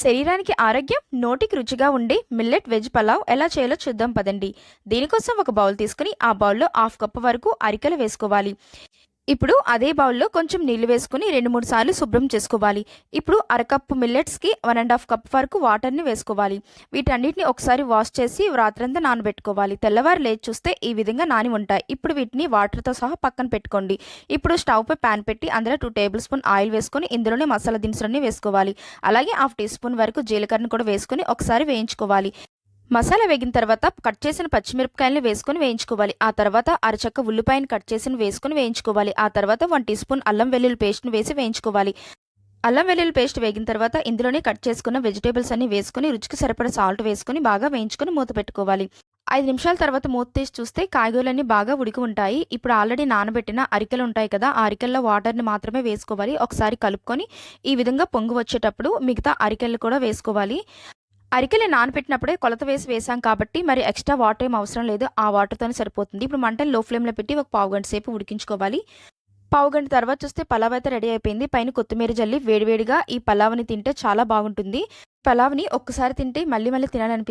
శరీరానికి ఆరోగ్యం నోటికి రుచిగా ఉండే మిల్లెట్ వెజ్ పలావ్ ఎలా చేయాలో చూద్దాం పదండి. దీనికోసం ఒక బౌల్ తీసుకుని ఆ బౌల్లో హాఫ్ కప్ వరకు అరికెలు వేసుకోవాలి. ఇప్పుడు అదే బౌల్లో కొంచెం నీళ్ళు వేసుకుని రెండు మూడు సార్లు శుభ్రం చేసుకోవాలి. ఇప్పుడు అరకప్పు మిల్లెట్స్కి వన్ అండ్ హాఫ్ కప్ వరకు వాటర్ని వేసుకోవాలి. వీటన్నిటిని ఒకసారి వాష్ చేసి రాత్రంతా నానబెట్టుకోవాలి. తెల్లవారు లేచి చూస్తే ఈ విధంగా నాని ఉంటాయి. ఇప్పుడు వీటిని వాటర్తో సహా పక్కన పెట్టుకోండి. ఇప్పుడు స్టవ్పై ప్యాన్ పెట్టి అందులో టూ టేబుల్ స్పూన్ ఆయిల్ వేసుకొని ఇందులోనే మసాలా దినుసులన్నీ వేసుకోవాలి. అలాగే హాఫ్ టీ స్పూన్ వరకు జీలకర్రను కూడా వేసుకొని ఒకసారి వేయించుకోవాలి. మసాలా వేగిన తర్వాత కట్ చేసిన పచ్చిమిరపకాయలను వేసుకొని వేయించుకోవాలి. ఆ తర్వాత అరచక్క ఉల్లిపాయను కట్ చేసిన వేసుకొని వేయించుకోవాలి. ఆ తర్వాత వన్ టీ స్పూన్ అల్లం వెల్లుల్లి పేస్ట్ను వేసి వేయించుకోవాలి. అల్లం వెల్లుల్లి పేస్ట్ వేగిన తర్వాత ఇందులోనే కట్ చేసుకున్న వెజిటేబుల్స్ అన్ని వేసుకొని రుచికి సరిపడ సాల్ట్ వేసుకొని బాగా వేయించుకొని మూత పెట్టుకోవాలి. ఐదు నిమిషాల తర్వాత మూత తీసి చూస్తే కాయగూరలన్నీ బాగా ఉడికి ఉంటాయి. ఇప్పుడు ఆల్రెడీ నానబెట్టిన అరికెలు ఉంటాయి కదా ఆ అరికెల్లో వాటర్ని మాత్రమే వేసుకోవాలి. ఒకసారి కలుపుకొని ఈ విధంగా పొంగు వచ్చేటప్పుడు మిగతా అరికెలు కూడా వేసుకోవాలి. అరికెలు నానపెట్టినప్పుడే కొలత వేసి వేసాం కాబట్టి మరి ఎక్స్ట్రా వాటర్ ఏం అవసరం లేదు. ఆ వాటర్తోనే సరిపోతుంది. ఇప్పుడు మంటను లో ఫ్లేమ్లో పెట్టి ఒక పావు గంట సేపు ఉడికించుకోవాలి. పావు గంట తర్వాత చూస్తే పలావ్ అయితే రెడీ అయిపోయింది. పైన కొత్తిమీర జల్లి వేడివేడిగా ఈ పలావ్ని తింటే చాలా బాగుంటుంది. పలావ్ని ఒక్కసారి తింటే మళ్ళీ మళ్ళీ తినాలనిపి